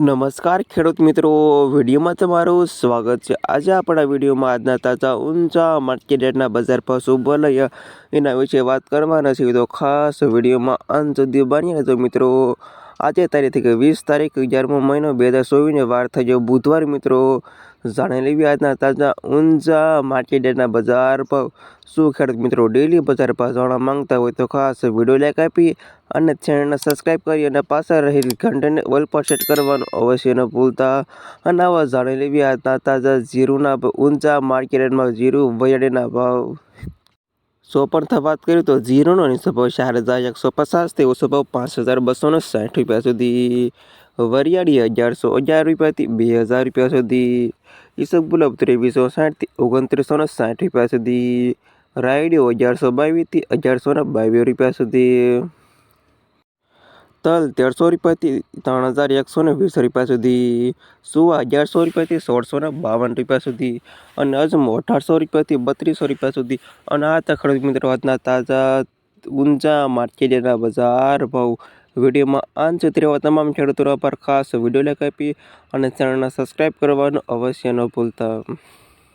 નમસ્કાર ખેડૂત મિત્રો, વિડીયોમાં તમારું સ્વાગત છે. આજે આપણા વિડીયોમાં આજના તાજા ઊંચા માર્કેટના બજાર પર શું બોલાય એના વિશે વાત કરવાના છે તો ખાસ વિડીયોમાં અંત સુધી બની રહેજો મિત્રો. આજે તારીખ વીસ તારીખ અગિયારમો મહિનો બે હજાર ચોવીસને વાર થઈ ગયો બુધવાર મિત્રો જાણી લેવી આજના તાજા ઊંઝા માર્કેટના બજાર પર. શું ખેડૂત મિત્રો ડેલી બજાર પર જાણવા માંગતા હોય તો ખાસ વીડિયો લાઈક આપી અને ચેનલને સબસ્ક્રાઈબ કરી અને પાછળ રહેલી ઘંટને ઓલ પર સેટ કરવાનું અવશ્ય ન ભૂલતા. અને આવા જાણી લેવી આજના તાજા જીરુના ઊંઝા માર્કેટમાં જીરું વયડેના ભાવ. સો પણ વાત કરીએ તો જીરોનો નીચો ભાવ ચાર હજાર એકસો પચાસથી ઓછો ભાવ પાંચ હજાર બસોને સાઠ રૂપિયા સુધી વરિયાળી અગિયારસો અગિયાર રૂપિયાથી બે હજાર રૂપિયા સુધી ઈસબગુલાબ ત્રેવીસો સાઠથી ઓગણત્રીસોને સાઠ રૂપિયા સુધી રાયડીઓ અગિયારસો બાવીસથી અગિયારસો ને બાવીસ રૂપિયા સુધી તલ તેરસો રૂપિયાથી ત્રણ હજાર એકસો ને વીસ રૂપિયા સુધી સુવા અગિયારસો રૂપિયાથી સોળસો ને બાવન રૂપિયા સુધી અને અજમો અઢારસો રૂપિયાથી બત્રીસો રૂપિયા સુધી? અને આ હતા ખેડૂત મિત્રો આજના તાજા ઊંચા માર્કેટના બજાર ભાવ વિડીયોમાં અંત સુધી રહેવા તમામ ખેડૂતો પર ખાસ વીડિયો લેખ આપી અને ચેનલને સબસ્ક્રાઈબ કરવાનું અવશ્ય ન ભૂલતા.